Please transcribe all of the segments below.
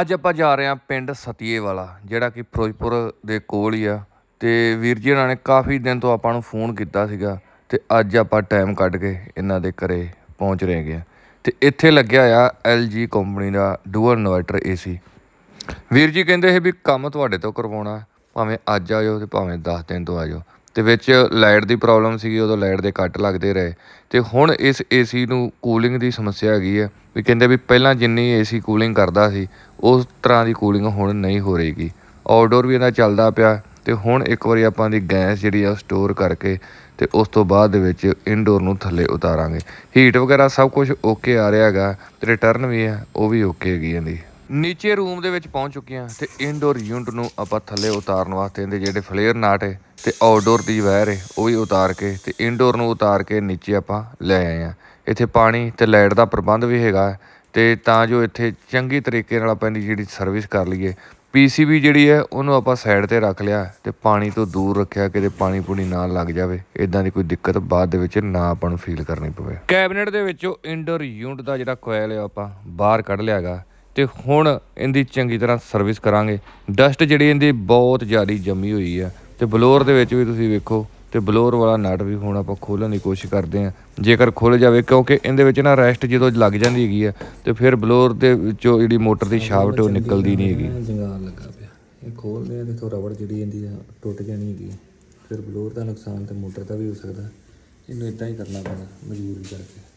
ਅੱਜ ਆਪਾਂ ਜਾ ਰਹੇ ਹਾਂ ਪਿੰਡ ਸਤੀਏ ਵਾਲਾ, ਜਿਹੜਾ ਕਿ ਫਿਰੋਜ਼ਪੁਰ ਦੇ ਕੋਲ ਹੀ ਆ। ਤੇ ਵੀਰ ਜੀ ਉਹਨਾਂ ਨੇ ਕਾਫੀ ਦਿਨ ਤੋਂ ਆਪਾਂ ਨੂੰ ਫੋਨ ਕੀਤਾ ਸੀਗਾ ਤੇ ਅੱਜ ਆਪਾਂ ਟਾਈਮ ਕੱਢ ਕੇ ਇਹਨਾਂ ਦੇ ਘਰੇ ਪਹੁੰਚ ਰਹੇ ਗਏ ਆ। ਤੇ ਇੱਥੇ ਲੱਗਿਆ ਆ LG ਕੰਪਨੀ ਦਾ ਡੂਅਲ ਇਨਵਰਟਰ AC ਵੀਰ ਜੀ ਕਹਿੰਦੇ ਸੀ ਵੀ ਕੰਮ ਤੁਹਾਡੇ ਤੋਂ ਕਰਵਾਉਣਾ, ਭਾਵੇਂ ਅੱਜ ਆਇਓ ਤੇ ਭਾਵੇਂ 10 ਦਿਨ ਤੋਂ ਆਇਓ ਤੇ ਵਿੱਚ ਲਾਈਟ ਦੀ ਪ੍ਰੋਬਲਮ ਸੀਗੀ, ਉਦੋਂ ਲਾਈਟ ਦੇ ਕੱਟ ਲੱਗਦੇ ਰਹੇ। ਤੇ ਹੁਣ ਇਸ ਏਸੀ ਨੂੰ ਕੂਲਿੰਗ ਦੀ ਸਮੱਸਿਆ ਹੈਗੀ ਹੈ, ਵੀ ਕਹਿੰਦੇ ਵੀ ਪਹਿਲਾਂ ਜਿੰਨੀ ਏਸੀ ਕੂਲਿੰਗ ਕਰਦਾ ਸੀ, ਉਸ ਤਰ੍ਹਾਂ ਦੀ ਕੂਲਿੰਗ ਹੁਣ ਨਹੀਂ ਹੋ ਰਹੀਗੀ। ਆਊਟਡੋਰ ਵੀ ਇਹਦਾ ਚੱਲਦਾ ਪਿਆ, ਤੇ ਹੁਣ ਇੱਕ ਵਾਰੀ ਆਪਾਂ ਦੀ ਗੈਸ ਜਿਹੜੀ ਆ ਸਟੋਰ ਕਰਕੇ ਤੇ ਉਸ ਤੋਂ ਬਾਅਦ ਦੇ ਵਿੱਚ ਇਨਡੋਰ ਨੂੰ ਥੱਲੇ ਉਤਾਰਾਂਗੇ। ਹੀਟ ਵਗੈਰਾ ਸਭ ਕੁਝ ਓਕੇ ਆ ਰਿਹਾ ਹੈਗਾ, ਤੇ ਰਿਟਰਨ ਵੀ ਆ, ਉਹ ਵੀ ਓਕੇ ਹੈਗੀ ਇਹਦੀ। ਨੀਚੇ ਰੂਮ ਦੇ ਵਿੱਚ ਪਹੁੰਚ ਚੁੱਕੇ ਹਾਂ ਤੇ ਇਨਡੋਰ ਯੂਨਿਟ ਨੂੰ ਆਪਾਂ ਥੱਲੇ ਉਤਾਰਨ ਵਾਸਤੇ ਇਹਦੇ ਜਿਹੜੇ ਫਲੇਅਰ ਨਾਟ ਹੈ ਤੇ ਆਊਟਡੋਰ ਦੀ ਵਾਇਰ ਹੈ, ਉਹ ਵੀ ਉਤਾਰ ਕੇ ਤੇ ਇਨਡੋਰ ਨੂੰ ਉਤਾਰ ਕੇ ਨੀਚੇ ਆਪਾਂ ਲੈ ਆਏ ਹਾਂ। ਇੱਥੇ ਪਾਣੀ ਤੇ ਲਾਈਟ ਦਾ ਪ੍ਰਬੰਧ ਵੀ ਹੈਗਾ ਹੈ ਤੇ ਤਾਂ ਜੋ ਇੱਥੇ ਚੰਗੀ ਤਰੀਕੇ ਨਾਲ ਆਪਾਂ ਇਹਦੀ ਜਿਹੜੀ ਸਰਵਿਸ ਕਰ ਲਈਏ। ਪੀਸੀਬੀ ਜਿਹੜੀ ਹੈ, ਉਹਨੂੰ ਆਪਾਂ ਸਾਈਡ ਤੇ ਰੱਖ ਲਿਆ ਤੇ ਪਾਣੀ ਤੋਂ ਦੂਰ ਰੱਖਿਆ, ਕਿਤੇ ਪਾਣੀ ਪੂਣੀ ਨਾ ਲੱਗ ਜਾਵੇ। ਇਦਾਂ ਦੀ ਕੋਈ ਦਿੱਕਤ ਬਾਅਦ ਦੇ ਵਿੱਚ ਨਾ ਆਪਾਂ ਨੂੰ ਫੀਲ ਕਰਨੀ ਪਵੇ। ਕੈਬਨਿਟ ਦੇ ਵਿੱਚੋਂ ਇਨਡੋਰ ਯੂਨਿਟ ਦਾ ਜਿਹੜਾ ਕੋਇਲ ਹੈ, ਉਹ ਆਪਾਂ ਬਾਹਰ ਕੱਢ ਲਿਆਗਾ ਤੇ ਹੁਣ ਇਹਦੀ ਚੰਗੀ ਤਰ੍ਹਾਂ ਸਰਵਿਸ ਕਰਾਂਗੇ। ਡਸਟ ਜਿਹੜੀ ਇਹਦੀ ਬਹੁਤ ਜ਼ਿਆਦਾ ਜੰਮੀ ਹੋਈ ਆ। ਤੇ ਬਲੋਰ ਦੇ ਵਿੱਚ ਵੀ ਤੁਸੀਂ ਵੇਖੋ, ਤੇ ਬਲੋਰ ਵਾਲਾ ਨਟ ਵੀ ਹੁਣ ਆਪਾਂ ਖੋਲਣ ਦੀ ਕੋਸ਼ਿਸ਼ ਕਰਦੇ ਆ। ਜੇਕਰ ਖੁੱਲ ਜਾਵੇ, ਕਿਉਂਕਿ ਇਹਦੇ ਵਿੱਚ ਨਾ ਰੈਸਟ ਜਦੋਂ ਲੱਗ ਜਾਂਦੀ ਹੈਗੀ ਆ, ਤੇ ਫਿਰ ਬਲੋਰ ਦੇ ਵਿੱਚੋਂ ਜਿਹੜੀ ਮੋਟਰ ਦੀ ਸ਼ਾਫਟ ਉਹ ਨਿਕਲਦੀ ਨਹੀਂ ਹੈਗੀ। ਜੰਗਾਲ ਲੱਗਾ ਪਿਆ। ਇਹ ਖੋਲਦੇ ਆ ਤੇ ਰਬੜ ਜਿਹੜੀ ਇਹਦੀ ਆ, ਟੁੱਟ ਜਾਣੀ ਹੈਗੀ ਫਿਰ ਬਲੋਰ ਦਾ ਨੁਕਸਾਨ ਤੇ ਮੋਟਰ ਦਾ ਵੀ ਹੋ ਸਕਦਾ। ਇਹਨੂੰ ਇਦਾਂ ਹੀ ਕਰਨਾ ਪੈਣਾ, ਮਜਬੂਰੀ ਕਰਕੇ।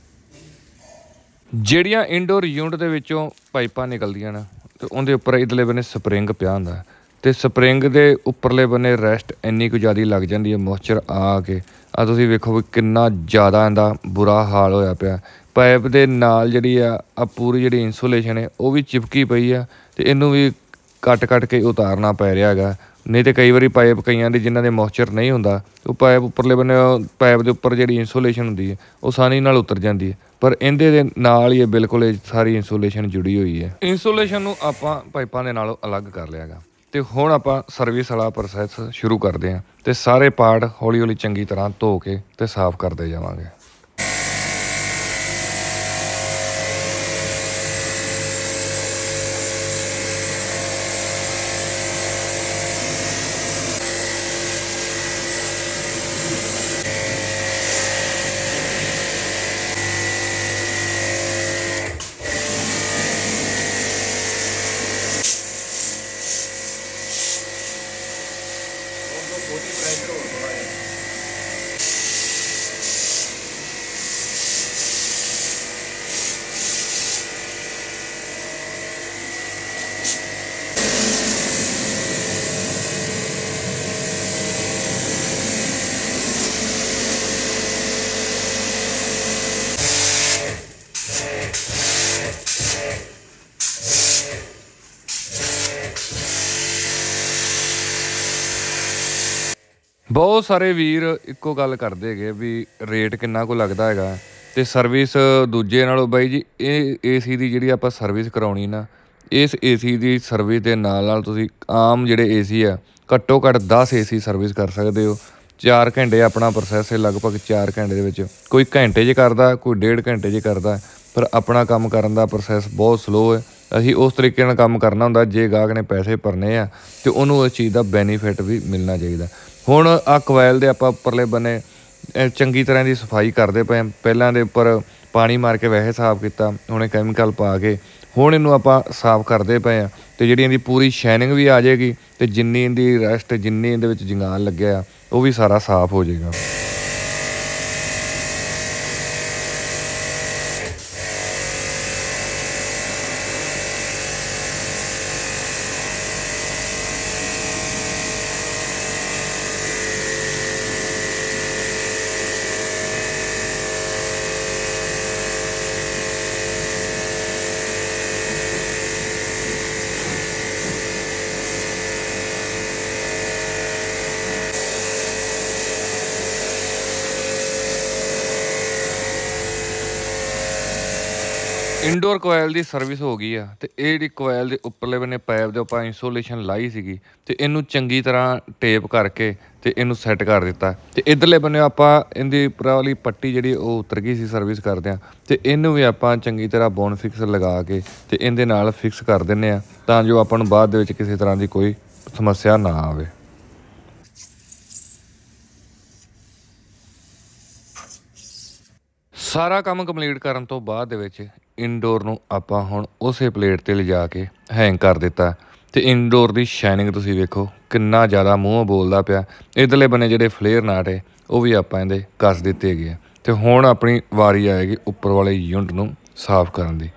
ਜਿਹੜੀਆਂ ਇਨਡੋਰ ਯੂਨਿਟ ਦੇ ਵਿੱਚੋਂ ਪਾਈਪਾਂ ਨਿਕਲਦੀਆਂ ਨੇ, ਤੇ ਉਹਦੇ ਉੱਪਰ ਇਧਰਲੇ ਬੰਨੇ ਸਪਰਿੰਗ ਪਿਆ ਹੁੰਦਾ ਤੇ ਸਪਰਿੰਗ ਦੇ ਉੱਪਰਲੇ ਬੰਨੇ ਰੈਸਟ ਇੰਨੀ ਕੁ ਜ਼ਿਆਦੀ ਲੱਗ ਜਾਂਦੀ ਹੈ ਮੋਇਸਚਰ ਆ ਕੇ। ਆ ਤੁਸੀਂ ਵੇਖੋ ਵੀ ਕਿੰਨਾ ਜ਼ਿਆਦਾ ਇਹਦਾ ਬੁਰਾ ਹਾਲ ਹੋਇਆ ਪਿਆ ਪਾਈਪ ਦੇ ਨਾਲ ਜਿਹੜੀ ਆ ਆ ਪੂਰੀ ਜਿਹੜੀ ਇਨਸੂਲੇਸ਼ਨ ਹੈ, ਉਹ ਵੀ ਚਿਪਕੀ ਪਈ ਆ, ਤੇ ਇਹਨੂੰ ਵੀ ਕੱਟ ਕੱਟ ਕੇ ਉਤਾਰਨਾ ਪੈ ਰਿਹਾ ਹੈਗਾ। ਨਹੀਂ ਤੇ ਕਈ ਵਾਰੀ ਪਾਈਪ ਕਈਆਂ ਦੇ ਜਿਨ੍ਹਾਂ ਦੇ ਮੋਇਸਚਰ ਨਹੀਂ ਹੁੰਦਾ, ਉਹ ਪਾਈਪ ਉੱਪਰਲੇ ਬੰਨੇ ਪਾਈਪ ਦੇ ਉੱਪਰ ਜਿਹੜੀ ਇਨਸੂਲੇਸ਼ਨ ਹੁੰਦੀ ਹੈ, ਉਹ ਆਸਾਨੀ ਨਾਲ ਉਤਰ ਜਾਂਦੀ ਹੈ। ਪਰ ਇਹਦੇ ਦੇ ਨਾਲ ਹੀ ਇਹ ਬਿਲਕੁਲ ਇਹ ਸਾਰੀ ਇਨਸੂਲੇਸ਼ਨ ਜੁੜੀ ਹੋਈ ਹੈ। ਇਨਸੂਲੇਸ਼ਨ ਨੂੰ ਆਪਾਂ ਪਾਈਪਾਂ ਦੇ ਨਾਲੋਂ ਅਲੱਗ ਕਰ ਲਿਆਗਾ ਤੇ ਹੁਣ ਆਪਾਂ ਸਰਵਿਸ ਵਾਲਾ ਪ੍ਰੋਸੈਸ ਸ਼ੁਰੂ ਕਰਦੇ ਹਾਂ ਤੇ ਸਾਰੇ ਪਾਰਟ ਹੌਲੀ ਹੌਲੀ ਚੰਗੀ ਤਰ੍ਹਾਂ ਧੋ ਕੇ ਤੇ ਸਾਫ਼ ਕਰਦੇ ਜਾਵਾਂਗੇ। 오십팔프로 로. ਬਹੁਤ ਸਾਰੇ ਵੀਰ ਇੱਕੋ ਗੱਲ ਕਰਦੇ ਹੈਗੇ ਵੀ ਰੇਟ ਕਿੰਨਾ ਕੁ ਲੱਗਦਾ ਹੈਗਾ ਤੇ ਸਰਵਿਸ ਦੂਜੇ ਨਾਲੋਂ ਬਾਈ ਜੀ, ਇਹ ਏਸੀ ਦੀ ਜਿਹੜੀ ਆਪਾਂ ਸਰਵਿਸ ਕਰਾਉਣੀ ਨਾ, ਇਸ ਏਸੀ ਦੀ ਸਰਵਿਸ ਦੇ ਨਾਲ ਨਾਲ ਤੁਸੀਂ ਆਮ ਜਿਹੜੇ ਏਸੀ ਆ, ਘੱਟੋ ਘੱਟ 10 ਏਸੀ ਸਰਵਿਸ ਕਰ ਸਕਦੇ ਹੋ। 4 ਘੰਟੇ ਆਪਣਾ ਪ੍ਰੋਸੈਸ ਹੈ, ਲਗਭਗ 4 ਘੰਟੇ ਦੇ ਵਿੱਚ। ਕੋਈ ਘੰਟੇ 'ਚ ਕਰਦਾ, ਕੋਈ ਡੇਢ ਘੰਟੇ 'ਚ ਕਰਦਾ, ਪਰ ਆਪਣਾ ਕੰਮ ਕਰਨ ਦਾ ਪ੍ਰੋਸੈਸ ਬਹੁਤ ਸਲੋ ਹੈ। ਅਸੀਂ ਉਸ ਤਰੀਕੇ ਨਾਲ ਕੰਮ ਕਰਨਾ ਹੁੰਦਾ, ਜੇ ਗਾਹਕ ਨੇ ਪੈਸੇ ਭਰਨੇ ਆ, ਤੇ ਉਹਨੂੰ ਉਸ ਚੀਜ਼ ਦਾ ਬੈਨੀਫਿਟ ਵੀ ਮਿਲਣਾ ਚਾਹੀਦਾ। ਹੁਣ ਆ ਕੋਇਲ ਦੇ ਆਪਾਂ ਉੱਪਰਲੇ ਬੰਨੇ ਚੰਗੀ ਤਰ੍ਹਾਂ ਦੀ ਸਫ਼ਾਈ ਕਰਦੇ ਪਏ ਹਾਂ। ਪਹਿਲਾਂ ਦੇ ਉੱਪਰ ਪਾਣੀ ਮਾਰ ਕੇ ਵੈਸੇ ਸਾਫ਼ ਕੀਤਾ, ਹੁਣੇ ਕੈਮੀਕਲ ਪਾ ਕੇ। ਹੁਣ ਇਹਨੂੰ ਆਪਾਂ ਸਾਫ਼ ਕਰਦੇ ਪਏ ਆ ਤੇ ਜਿਹੜੀ ਇਹਦੀ ਪੂਰੀ ਸ਼ਾਈਨਿੰਗ ਵੀ ਆ ਜਾਏਗੀ ਤੇ ਜਿੰਨੀ ਇਹਦੀ ਰੈਸਟ ਜਿੰਨੀ ਇਹਦੇ ਵਿੱਚ ਜੰਗਾਲ ਲੱਗਿਆ ਉਹ ਵੀ ਸਾਰਾ ਸਾਫ਼ ਹੋ ਜਾਏਗਾ। ਇਨਡੋਰ ਕੋਇਲ ਦੀ ਸਰਵਿਸ ਹੋ ਗਈ ਆ ਤੇ ਇਹ ਜਿਹੜੀ ਕੋਇਲ ਦੇ ਉੱਪਰਲੇ ਬੰਨੇ ਪਾਈਪ ਦੇ ਉੱਪਰ ਇੰਸੂਲੇਸ਼ਨ ਲਾਈ ਸੀਗੀ ਤੇ ਇਹਨੂੰ ਚੰਗੀ ਤਰ੍ਹਾਂ ਟੇਪ ਕਰਕੇ ਤੇ ਇਹਨੂੰ ਸੈੱਟ ਕਰ ਦਿੱਤਾ। ਤੇ ਇਧਰਲੇ ਬੰਨੇ ਆਪਾਂ ਇਹਦੀ ਉੱਪਰ ਵਾਲੀ ਪੱਟੀ ਜਿਹੜੀ ਉਹ ਉਤਰ ਗਈ ਸੀ ਸਰਵਿਸ ਕਰਦੇ ਆ। ਤੇ ਇਹਨੂੰ ਵੀ ਆਪਾਂ ਚੰਗੀ ਤਰ੍ਹਾਂ ਬੋਨ ਫਿਕਸ ਲਗਾ ਕੇ ਤੇ ਇਹਦੇ ਨਾਲ ਫਿਕਸ ਕਰ ਦਿੰਨੇ ਆ ਤਾਂ ਜੋ ਆਪਾਂ ਨੂੰ ਬਾਅਦ ਦੇ ਵਿੱਚ ਕਿਸੇ ਤਰ੍ਹਾਂ ਦੀ ਕੋਈ ਸਮੱਸਿਆ ਨਾ ਆਵੇ। ਸਾਰਾ ਕੰਮ ਕੰਪਲੀਟ ਕਰਨ ਤੋਂ ਬਾਅਦ ਦੇ ਵਿੱਚ ਇਨਡੋਰ ਨੂੰ ਆਪਾਂ ਹੁਣ ਉਸੇ ਪਲੇਟ ਤੇ ਲਿਜਾ ਕੇ ਹੈਂਗ ਕਰ ਦਿੱਤਾ। ਤੇ ਇਨਡੋਰ ਦੀ ਸ਼ਾਈਨਿੰਗ ਤੁਸੀਂ ਵੇਖੋ, ਕਿੰਨਾ ਜ਼ਿਆਦਾ ਮੂੰਹ ਬੋਲਦਾ ਪਿਆ। ਇਧਰਲੇ ਬੰਨੇ ਜਿਹੜੇ ਫਲੇਅਰ ਨਾਟ ਹੈ, ਉਹ ਵੀ ਆਪਾਂ ਇਹਦੇ ਕੱਸ ਦਿੱਤੇ ਗਏ ਆ। ਤੇ ਹੁਣ ਆਪਣੀ ਵਾਰੀ ਆਏਗੀ ਉੱਪਰ ਵਾਲੇ ਯੂਨਿਟ ਨੂੰ ਸਾਫ਼ ਕਰਨ ਦੀ।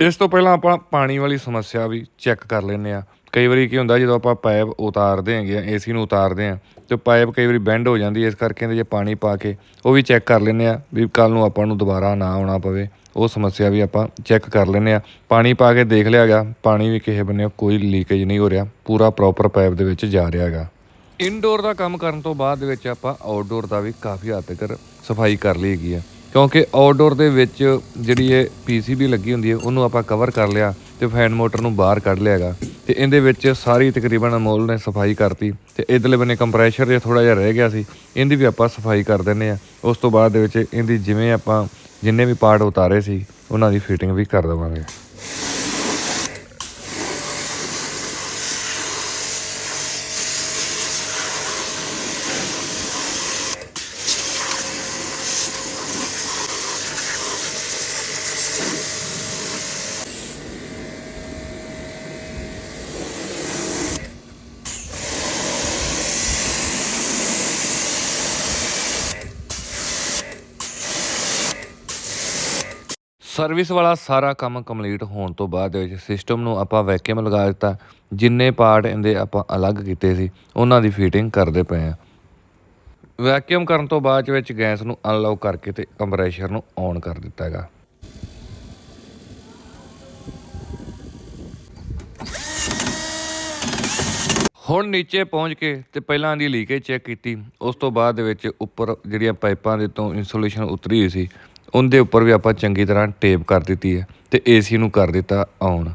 ਇਸ ਤੋਂ ਪਹਿਲਾਂ ਆਪਾਂ ਪਾਣੀ ਵਾਲੀ ਸਮੱਸਿਆ ਵੀ ਚੈੱਕ ਕਰ ਲੈਂਦੇ ਆ ਕਈ ਵਾਰੀ ਕੀ ਹੁੰਦਾ, ਜਦੋਂ ਆਪਾਂ ਪਾਈਪ ਉਤਾਰਦੇ ਹੈਗੇ ਆ ਏਸੀ ਨੂੰ ਉਤਾਰਦੇ ਆ, ਤੇ ਪਾਈਪ ਕਈ ਵਾਰੀ ਬੈਂਡ ਹੋ ਜਾਂਦੀ ਹੈ, ਇਸ ਕਰਕੇ ਇਹਦੇ ਜੇ ਪਾਣੀ ਪਾ ਕੇ ਉਹ ਵੀ ਚੈੱਕ ਕਰ ਲੈਂਦੇ ਆ ਵੀ ਕੱਲ ਨੂੰ ਆਪਾਂ ਨੂੰ ਦੁਬਾਰਾ ਨਾ ਆਉਣਾ ਪਵੇ। ਉਹ ਸਮੱਸਿਆ ਵੀ ਆਪਾਂ ਚੈੱਕ ਕਰ ਲੈਂਦੇ ਆ। ਪਾਣੀ ਪਾ ਕੇ ਦੇਖ ਲਿਆ ਗਿਆ ਪਾਣੀ ਵੀ ਕਿਸੇ ਬੰਨੇ ਕੋਈ ਲੀਕੇਜ ਨਹੀਂ ਹੋ ਰਿਹਾ, ਪੂਰਾ ਪ੍ਰੋਪਰ ਪਾਈਪ ਦੇ ਵਿੱਚ ਜਾ ਰਿਹਾ ਹੈਗਾ। ਇਨਡੋਰ ਦਾ ਕੰਮ ਕਰਨ ਤੋਂ ਬਾਅਦ ਦੇ ਵਿੱਚ ਆਪਾਂ ਆਊਟਡੋਰ ਦਾ ਵੀ ਕਾਫੀ ਹੱਦ ਤੱਕ ਸਫ਼ਾਈ ਕਰ ਲਈ ਹੈਗੀ ਆ। ਕਿਉਂਕਿ ਆਊਟਡੋਰ ਦੇ ਵਿੱਚ ਜਿਹੜੀ ਇਹ ਪੀਸੀਬੀ ਲੱਗੀ ਹੁੰਦੀ ਹੈ, ਉਹਨੂੰ ਆਪਾਂ ਕਵਰ ਕਰ ਲਿਆ ਤੇ ਫੈਨ ਮੋਟਰ ਨੂੰ ਬਾਹਰ ਕੱਢ ਲਿਆਗਾ ਤੇ ਇਹਦੇ ਵਿੱਚ ਸਾਰੀ ਤਕਰੀਬਨ ਅਮੋਲ ਨੇ ਸਫ਼ਾਈ ਕਰਤੀ ਤੇ ਇਧਰਲੇ ਬੰਨੇ ਕੰਪਰੈਸ਼ਰ ਜੇ ਥੋੜਾ ਜਿਹਾ ਰਹਿ ਗਿਆ ਸੀ, ਇਹਦੀ ਵੀ ਆਪਾਂ ਸਫ਼ਾਈ ਕਰ ਦਿੰਨੇ ਆ ਉਸ ਤੋਂ ਬਾਅਦ ਦੇ ਵਿੱਚ ਇਹਦੀ ਜਿਵੇਂ ਆਪਾਂ ਜਿੰਨੇ ਵੀ ਪਾਰਟ ਉਤਾਰੇ ਸੀ, ਉਹਨਾਂ ਦੀ ਫਿਟਿੰਗ ਵੀ ਕਰ ਦੇਵਾਂਗੇ। ਸਰਵਿਸ ਵਾਲਾ ਸਾਰਾ ਕੰਮ ਕੰਪਲੀਟ ਹੋਣ ਤੋਂ ਬਾਅਦ ਵਿੱਚ ਸਿਸਟਮ ਨੂੰ ਆਪਾਂ ਵੈਕਿਊਮ ਲਗਾ ਦਿੱਤਾ, ਜਿੰਨੇ ਪਾਰਟ ਇਹਦੇ ਆਪਾਂ ਅਲੱਗ ਕੀਤੇ ਸੀ, ਉਹਨਾਂ ਦੀ ਫਿਟਿੰਗ ਕਰਦੇ ਪਏ ਆ ਵੈਕਿਊਮ ਕਰਨ ਤੋਂ ਬਾਅਦ ਵਿੱਚ ਗੈਸ ਨੂੰ ਅਨਲੌਕ ਕਰਕੇ ਤੇ ਕੰਪਰੈਸ਼ਰ ਨੂੰ ਔਨ ਕਰ ਦਿੱਤਾ ਹੈਗਾ। ਹੁਣ ਨੀਚੇ ਪਹੁੰਚ ਕੇ ਤੇ ਪਹਿਲਾਂ ਦੀ ਲੀਕੇਜ ਚੈੱਕ ਕੀਤੀ, ਉਸ ਤੋਂ ਬਾਅਦ ਦੇ ਵਿੱਚ ਉੱਪਰ ਜਿਹੜੀਆਂ ਪਾਈਪਾਂ ਦੇ ਤੋਂ ਇਨਸੂਲੇਸ਼ਨ ਉਤਰੀ ਹੋਈ ਸੀ ਉਹਦੇ ਉੱਪਰ ਵੀ ਆਪਾਂ ਚੰਗੀ ਤਰ੍ਹਾਂ ਟੇਪ ਕਰ ਦਿੱਤੀ ਹੈ ਤੇ ਏਸੀ ਨੂੰ ਕਰ ਦਿੱਤਾ ਔਨ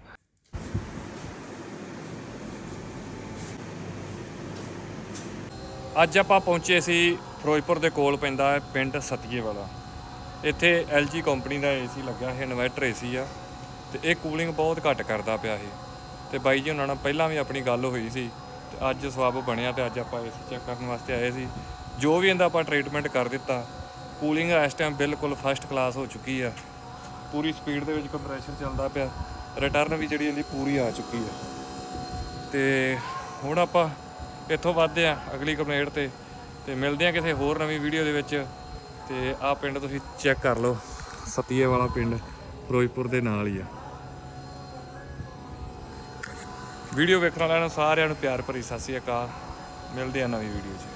ਅੱਜ ਆਪਾਂ ਪਹੁੰਚੇ ਸੀ ਫਿਰੋਜ਼ਪੁਰ ਦੇ ਕੋਲ ਪੈਂਦਾ ਹੈ ਪਿੰਡ ਸਤੀਏ ਵਾਲਾ ਇੱਥੇ LG ਕੰਪਨੀ ਦਾ ਏਸੀ ਲੱਗਾ ਹੈ, ਇਨਵਰਟਰ ਏਸੀ ਆ ਤੇ ਇਹ ਕੂਲਿੰਗ ਬਹੁਤ ਘੱਟ ਕਰਦਾ ਪਿਆ ਇਹ। ਤੇ ਬਾਈ ਜੀ ਉਹਨਾਂ ਨਾਲ ਪਹਿਲਾਂ ਵੀ ਆਪਣੀ ਗੱਲ ਹੋਈ ਸੀ ਤੇ ਅੱਜ ਸਵਾਬ ਬਣਿਆ ਤੇ ਅੱਜ ਆਪਾਂ ਏਸੀ ਚੈੱਕ ਕਰਨ ਵਾਸਤੇ ਆਏ ਸੀ। ਜੋ ਵੀ ਇਹਦਾ ਆਪਾਂ ਟ੍ਰੀਟਮੈਂਟ ਕਰ ਦਿੱਤਾ ਕੂਲਿੰਗ ਇਸ ਟਾਈਮ ਬਿਲਕੁਲ ਫਸਟ ਕਲਾਸ ਹੋ ਚੁੱਕੀ ਆ। ਪੂਰੀ ਸਪੀਡ ਦੇ ਵਿੱਚ ਕੰਪਰੈਸ਼ਰ ਚੱਲਦਾ ਪਿਆ। ਰਿਟਰਨ ਵੀ ਜਿਹੜੀ ਇਹਦੀ ਪੂਰੀ ਆ ਚੁੱਕੀ ਆ। ਤੇ ਹੁਣ ਆਪਾਂ ਇੱਥੋਂ ਵੱਧਦੇ ਆ ਅਗਲੀ ਕੰਪਲੇਂਟ ਤੇ। ਤੇ ਮਿਲਦੇ ਆ ਕਿਸੇ ਹੋਰ ਨਵੀਂ ਵੀਡੀਓ ਦੇ ਵਿੱਚ। ਤੇ ਆਹ ਪਿੰਡ ਤੁਸੀਂ ਚੈੱਕ ਕਰ ਲਓ। ਸਤੀਏ ਵਾਲਾ ਪਿੰਡ ਫਿਰੋਜ਼ਪੁਰ ਦੇ ਨਾਲ ਹੀ ਆ। ਵੀਡੀਓ ਵੇਖਣ ਵਾਲਿਆਂ ਨੂੰ ਸਾਰਿਆਂ ਨੂੰ ਪਿਆਰ ਭਰੀ ਸਤਿ ਸ੍ਰੀ ਅਕਾਲ। ਮਿਲਦੇ ਆ ਨਵੀਂ ਵੀਡੀਓ 'ਚ।